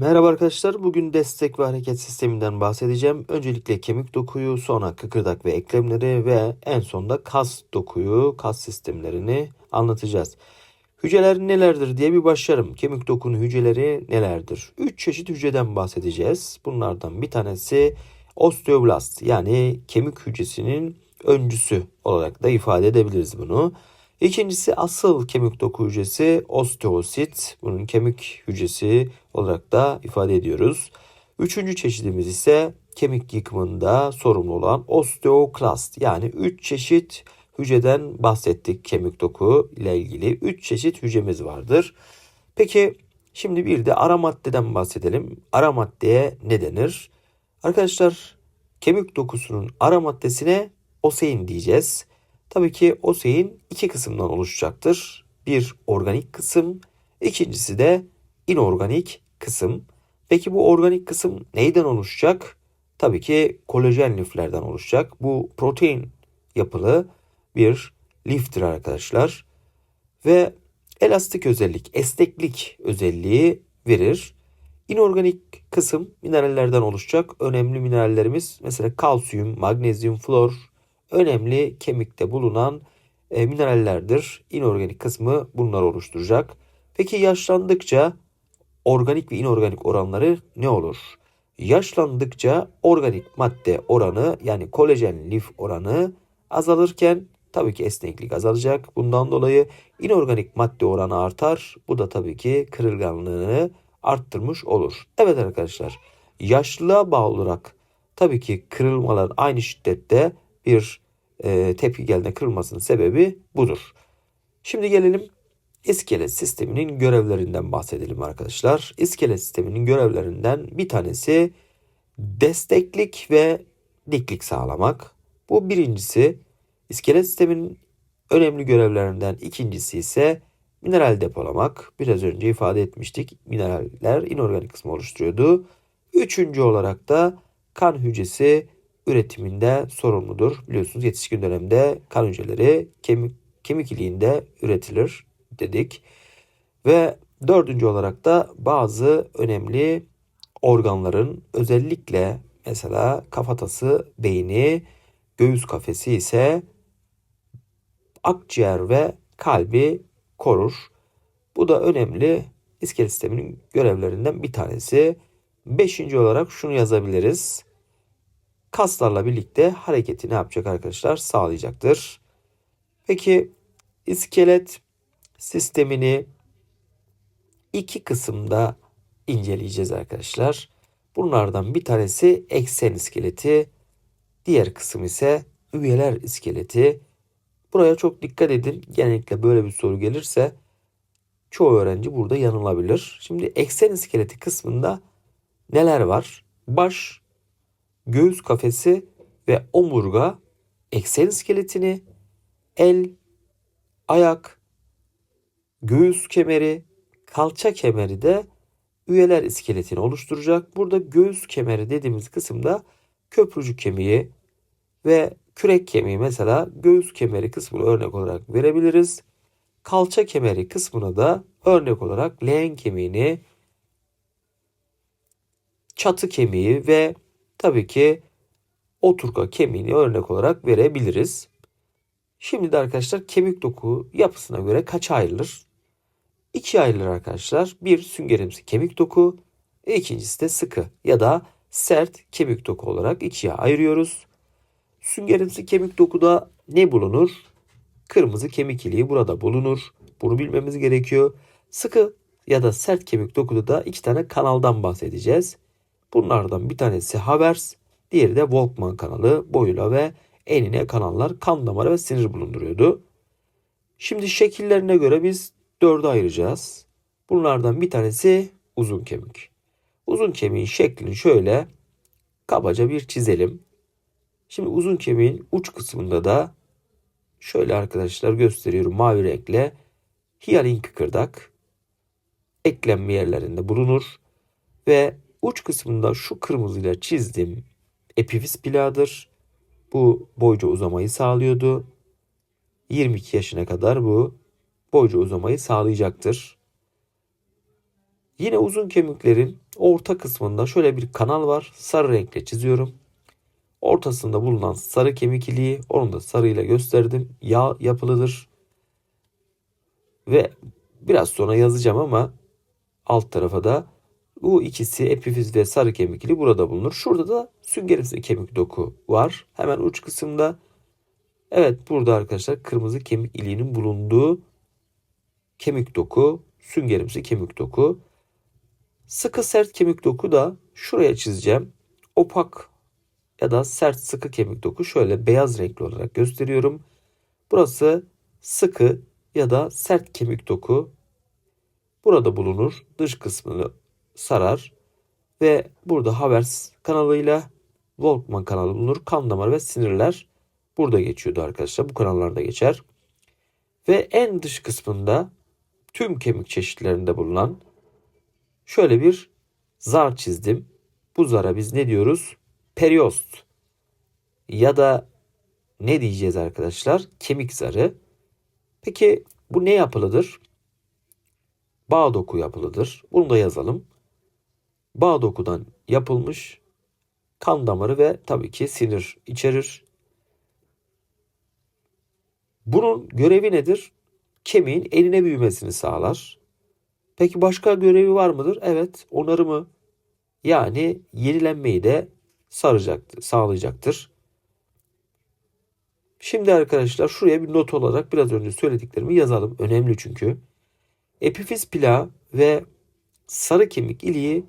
Merhaba arkadaşlar. Bugün destek ve hareket sisteminden bahsedeceğim. Öncelikle kemik dokuyu, sonra kıkırdak ve eklemleri ve en sonda kas dokuyu, kas sistemlerini anlatacağız. Hücreler nelerdir diye bir başlarım. Kemik dokunun hücreleri nelerdir? 3 çeşit hücreden bahsedeceğiz. Bunlardan bir tanesi osteoblast yani kemik hücresinin öncüsü olarak da ifade edebiliriz bunu. İkincisi asıl kemik doku hücresi osteosit. Bunun kemik hücresi olarak da ifade ediyoruz. Üçüncü çeşidimiz ise kemik yıkımında sorumlu olan osteoklast. Yani üç çeşit hücreden bahsettik kemik doku ile ilgili. Üç çeşit hücremiz vardır. Peki şimdi bir de ara maddeden bahsedelim. Ara maddeye ne denir? Arkadaşlar kemik dokusunun ara maddesine osein diyeceğiz. Tabii ki osein iki kısımdan oluşacaktır. Bir organik kısım, ikincisi de inorganik kısım. Peki bu organik kısım neyden oluşacak? Tabii ki kolajen liflerden oluşacak. Bu protein yapılı bir liftir arkadaşlar. Ve elastik özellik, esneklik özelliği verir. İnorganik kısım minerallerden oluşacak. Önemli minerallerimiz mesela kalsiyum, magnezyum, flor, önemli kemikte bulunan e, minerallerdir. İnorganik kısmı bunlar oluşturacak. Peki yaşlandıkça organik ve inorganik oranları ne olur? Yaşlandıkça organik madde oranı yani kolajen lif oranı azalırken tabii ki esneklik azalacak. Bundan dolayı inorganik madde oranı artar. Bu da tabii ki kırılganlığını arttırmış olur. Evet arkadaşlar yaşlılığa bağlı olarak tabii ki kırılmalar aynı şiddette bir e, tepki geldiğinde kırılmasının sebebi budur. Şimdi gelelim iskelet sisteminin görevlerinden bahsedelim arkadaşlar. İskelet sisteminin görevlerinden bir tanesi desteklik ve diklik sağlamak. Bu birincisi iskelet sisteminin önemli görevlerinden ikincisi ise mineral depolamak. Biraz önce ifade etmiştik. Mineraller inorganik kısmı oluşturuyordu. Üçüncü olarak da kan hücresi üretiminde sorumludur. Biliyorsunuz yetişkin dönemde kan hücreleri kemik, kemik iliğinde üretilir dedik. Ve dördüncü olarak da bazı önemli organların özellikle mesela kafatası, beyni, göğüs kafesi ise akciğer ve kalbi korur. Bu da önemli iskelet sisteminin görevlerinden bir tanesi. Beşinci olarak şunu yazabiliriz kaslarla birlikte hareketi ne yapacak arkadaşlar? Sağlayacaktır. Peki iskelet sistemini iki kısımda inceleyeceğiz arkadaşlar. Bunlardan bir tanesi eksen iskeleti, diğer kısım ise üyeler iskeleti. Buraya çok dikkat edin. Genellikle böyle bir soru gelirse çoğu öğrenci burada yanılabilir. Şimdi eksen iskeleti kısmında neler var? Baş, göğüs kafesi ve omurga eksen iskeletini, el, ayak, göğüs kemeri, kalça kemeri de üyeler iskeletini oluşturacak. Burada göğüs kemeri dediğimiz kısımda köprücük kemiği ve kürek kemiği mesela göğüs kemeri kısmını örnek olarak verebiliriz. Kalça kemeri kısmına da örnek olarak leğen kemiğini, çatı kemiği ve tabii ki oturga kemiğini örnek olarak verebiliriz. Şimdi de arkadaşlar kemik doku yapısına göre kaç ayrılır? İki ayrılır arkadaşlar. Bir süngerimsi kemik doku, ikincisi de sıkı ya da sert kemik doku olarak ikiye ayırıyoruz. Süngerimsi kemik dokuda ne bulunur? Kırmızı kemik iliği burada bulunur. Bunu bilmemiz gerekiyor. Sıkı ya da sert kemik dokuda da iki tane kanaldan bahsedeceğiz. Bunlardan bir tanesi Havers, diğeri de Volkmann kanalı boyuyla ve enine kanallar kan damarı ve sinir bulunduruyordu. Şimdi şekillerine göre biz dörde ayıracağız. Bunlardan bir tanesi uzun kemik. Uzun kemiğin şeklini şöyle kabaca bir çizelim. Şimdi uzun kemiğin uç kısmında da şöyle arkadaşlar gösteriyorum mavi renkle hiyalin kıkırdak eklenme yerlerinde bulunur ve uç kısmında şu kırmızıyla çizdim epifiz plağıdır. Bu boyca uzamayı sağlıyordu. 22 yaşına kadar bu boyca uzamayı sağlayacaktır. Yine uzun kemiklerin orta kısmında şöyle bir kanal var. Sarı renkle çiziyorum. Ortasında bulunan sarı kemik iliği onu da sarıyla gösterdim. Yağ yapılıdır. Ve biraz sonra yazacağım ama alt tarafa da bu ikisi epifiz ve sarı kemik iliği burada bulunur. Şurada da süngerimsi kemik doku var. Hemen uç kısımda. Evet burada arkadaşlar kırmızı kemik iliğinin bulunduğu kemik doku, süngerimsi kemik doku. Sıkı sert kemik doku da şuraya çizeceğim. Opak ya da sert sıkı kemik doku şöyle beyaz renkli olarak gösteriyorum. Burası sıkı ya da sert kemik doku. Burada bulunur. Dış kısmını sarar ve burada Havers kanalıyla Volkmann kanalı bulunur. Kan damarı ve sinirler burada geçiyordu arkadaşlar. Bu kanallarda geçer. Ve en dış kısmında tüm kemik çeşitlerinde bulunan şöyle bir zar çizdim. Bu zara biz ne diyoruz? Periost ya da ne diyeceğiz arkadaşlar? Kemik zarı. Peki bu ne yapılıdır? Bağ doku yapılıdır. Bunu da yazalım. Bağ dokudan yapılmış kan damarı ve tabii ki sinir içerir. Bunun görevi nedir? Kemiğin eline büyümesini sağlar. Peki başka görevi var mıdır? Evet, onarımı yani yenilenmeyi de saracaktır, sağlayacaktır. Şimdi arkadaşlar şuraya bir not olarak biraz önce söylediklerimi yazalım. Önemli çünkü. Epifiz plağı ve sarı kemik iliği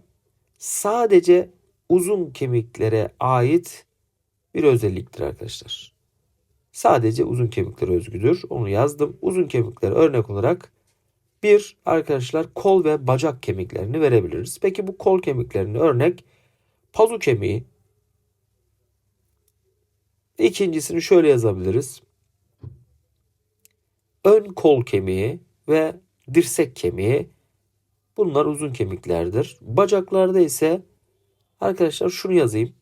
sadece uzun kemiklere ait bir özelliktir arkadaşlar. Sadece uzun kemiklere özgüdür. Onu yazdım. Uzun kemiklere örnek olarak bir arkadaşlar kol ve bacak kemiklerini verebiliriz. Peki bu kol kemiklerini örnek pazu kemiği. İkincisini şöyle yazabiliriz. Ön kol kemiği ve dirsek kemiği. Bunlar uzun kemiklerdir. Bacaklarda ise arkadaşlar şunu yazayım.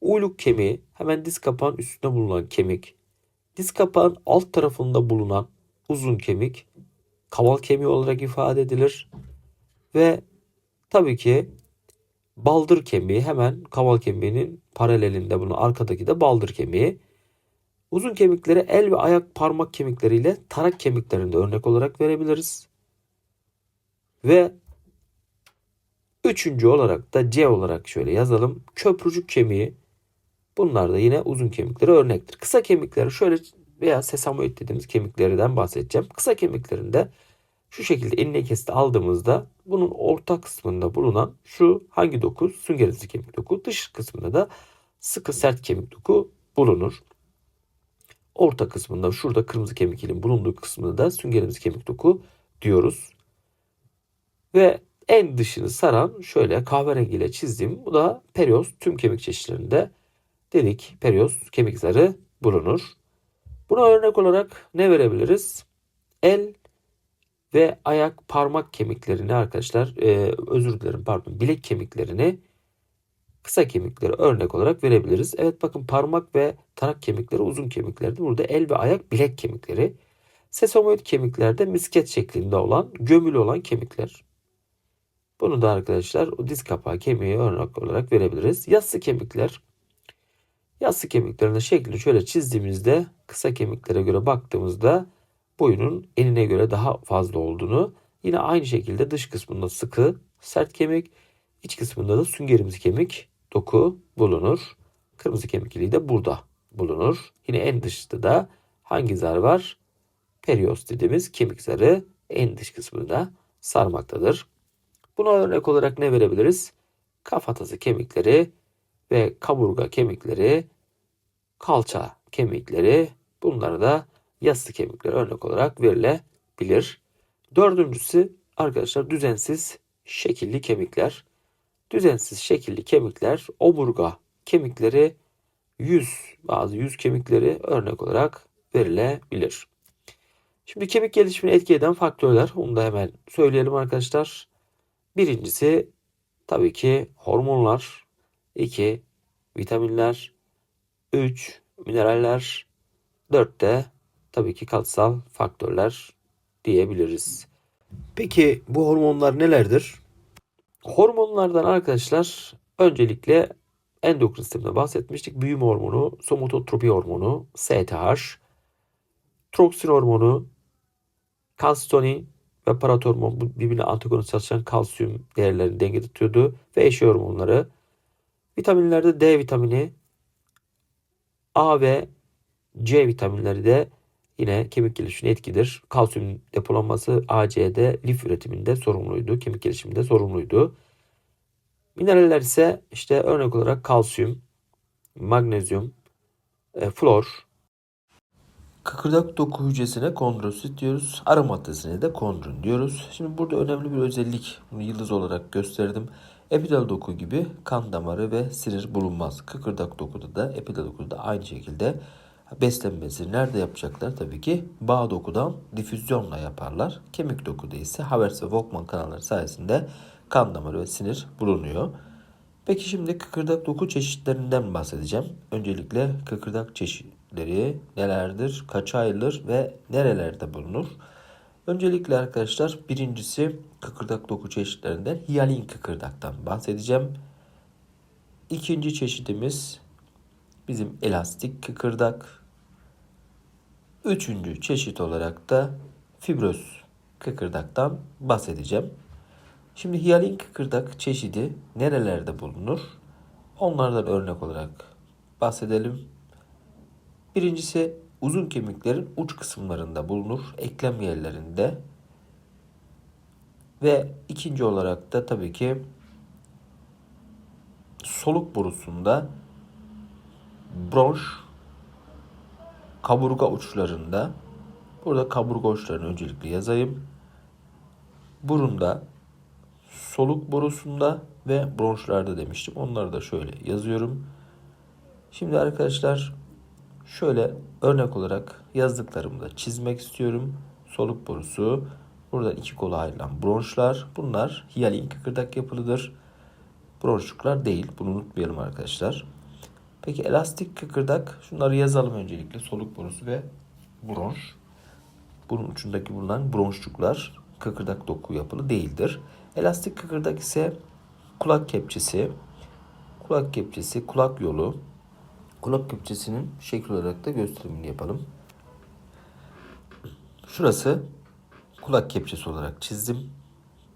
Uyluk kemiği hemen diz kapağın üstünde bulunan kemik. Diz kapağın alt tarafında bulunan uzun kemik kaval kemiği olarak ifade edilir. Ve tabii ki baldır kemiği hemen kaval kemiğinin paralelinde bunun arkadaki de baldır kemiği. Uzun kemikleri el ve ayak parmak kemikleriyle tarak kemiklerinde örnek olarak verebiliriz. Ve üçüncü olarak da C olarak şöyle yazalım. Köprücük kemiği. Bunlar da yine uzun kemiklere örnektir. Kısa kemikleri şöyle veya sesamoid dediğimiz kemiklerden bahsedeceğim. Kısa kemiklerinde şu şekilde enine kesti aldığımızda bunun orta kısmında bulunan şu hangi doku? Süngerimsi kemik doku. Dış kısmında da sıkı sert kemik doku bulunur. Orta kısmında şurada kırmızı kemik ilin bulunduğu kısmında da süngerimsi kemik doku diyoruz. Ve en dışını saran şöyle kahverengiyle çizdiğim bu da perioz tüm kemik çeşitlerinde dedik perioz kemik zarı bulunur. Buna örnek olarak ne verebiliriz? El ve ayak parmak kemiklerini arkadaşlar e, özür dilerim pardon bilek kemiklerini kısa kemikleri örnek olarak verebiliriz. Evet bakın parmak ve tarak kemikleri uzun kemiklerdi. Burada el ve ayak bilek kemikleri. Sesamoid kemiklerde misket şeklinde olan gömülü olan kemikler. Bunu da arkadaşlar o diz kapağı kemiği örnek olarak verebiliriz. Yassı kemikler. Yassı kemiklerinin şeklini şöyle çizdiğimizde kısa kemiklere göre baktığımızda boyunun enine göre daha fazla olduğunu yine aynı şekilde dış kısmında sıkı sert kemik iç kısmında da süngerimsi kemik doku bulunur. Kırmızı kemik iliği de burada bulunur. Yine en dışta da hangi zar var? Perios dediğimiz kemik zarı en dış kısmında sarmaktadır. Buna örnek olarak ne verebiliriz? Kafatası kemikleri ve kaburga kemikleri, kalça kemikleri bunları da yassı kemikleri örnek olarak verilebilir. Dördüncüsü arkadaşlar düzensiz şekilli kemikler. Düzensiz şekilli kemikler omurga kemikleri yüz bazı yüz kemikleri örnek olarak verilebilir. Şimdi kemik gelişimini etki eden faktörler onu da hemen söyleyelim arkadaşlar. Birincisi tabii ki hormonlar, 2 vitaminler, 3 mineraller, 4 de tabii ki katsal faktörler diyebiliriz. Peki bu hormonlar nelerdir? Hormonlardan arkadaşlar öncelikle endokrin sisteminde bahsetmiştik. Büyüme hormonu, somatotropi hormonu, STH, troksin hormonu, kalsitoni ve paratormon birbirine antagonist çalışan kalsiyum değerlerini denge tutuyordu ve eşey hormonları. Vitaminlerde D vitamini, A ve C vitaminleri de yine kemik gelişimine etkidir. Kalsiyum depolanması AC'de lif üretiminde sorumluydu. Kemik gelişiminde sorumluydu. Mineraller ise işte örnek olarak kalsiyum, magnezyum, e, flor. Kıkırdak doku hücresine kondrosit diyoruz. Ara maddesine de kondron diyoruz. Şimdi burada önemli bir özellik. Bunu yıldız olarak gösterdim. Epitel doku gibi kan damarı ve sinir bulunmaz. Kıkırdak dokuda da epitel dokuda da aynı şekilde beslenmesi nerede yapacaklar? Tabii ki bağ dokudan difüzyonla yaparlar. Kemik dokuda ise Havertz ve Volkmann kanalları sayesinde kan damarı ve sinir bulunuyor. Peki şimdi kıkırdak doku çeşitlerinden bahsedeceğim. Öncelikle kıkırdak çeşitleri nelerdir, kaça ayrılır ve nerelerde bulunur? Öncelikle arkadaşlar birincisi kıkırdak doku çeşitlerinden hiyalin kıkırdaktan bahsedeceğim. İkinci çeşidimiz bizim elastik kıkırdak. Üçüncü çeşit olarak da fibroz kıkırdaktan bahsedeceğim. Şimdi hiyalin kıkırdak çeşidi nerelerde bulunur? Onlardan örnek olarak bahsedelim. Birincisi uzun kemiklerin uç kısımlarında bulunur, eklem yerlerinde. Ve ikinci olarak da tabii ki soluk borusunda bronş kaburga uçlarında burada kaburga uçlarını öncelikle yazayım. Burunda soluk borusunda ve bronşlarda demiştim. Onları da şöyle yazıyorum. Şimdi arkadaşlar şöyle örnek olarak yazdıklarımı da çizmek istiyorum. Soluk borusu, burada iki kola ayrılan bronşlar. Bunlar hiyalin kıkırdak yapılıdır. Bronşluklar değil. Bunu unutmayalım arkadaşlar. Peki elastik kıkırdak şunları yazalım öncelikle. Soluk borusu ve bronş. Bunun ucundaki bulunan bronşluklar kıkırdak doku yapılı değildir. Elastik kıkırdak ise kulak kepçesi, kulak kepçesi, kulak yolu, kulak kepçesinin şekil olarak da gösterimini yapalım. Şurası kulak kepçesi olarak çizdim.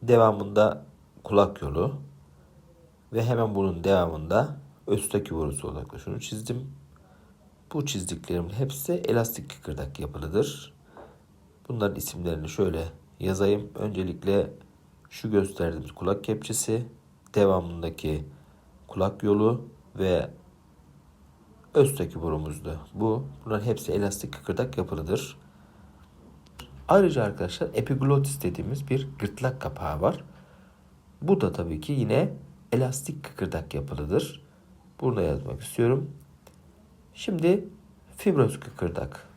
Devamında kulak yolu ve hemen bunun devamında östaki borusu olarak da şunu çizdim. Bu çizdiklerimin hepsi elastik kıkırdak yapılıdır. Bunların isimlerini şöyle yazayım. Öncelikle şu gösterdiğimiz kulak kepçesi, devamındaki kulak yolu ve östaki borumuzda bu. Bunların hepsi elastik kıkırdak yapılıdır. Ayrıca arkadaşlar epiglotis dediğimiz bir gırtlak kapağı var. Bu da tabii ki yine elastik kıkırdak yapılıdır. Burada yazmak istiyorum. Şimdi fibroz kıkırdak.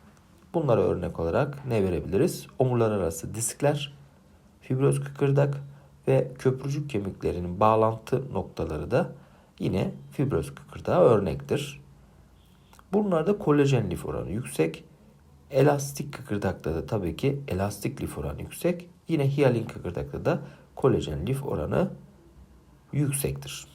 Bunlara örnek olarak ne verebiliriz? Omurlar arası diskler, fibroz kıkırdak ve köprücük kemiklerinin bağlantı noktaları da yine fibroz kıkırdağa örnektir. Bunlarda kolajen lif oranı yüksek. Elastik kıkırdakta da tabii ki elastik lif oranı yüksek. Yine hiyalin kıkırdakta da kolajen lif oranı yüksektir.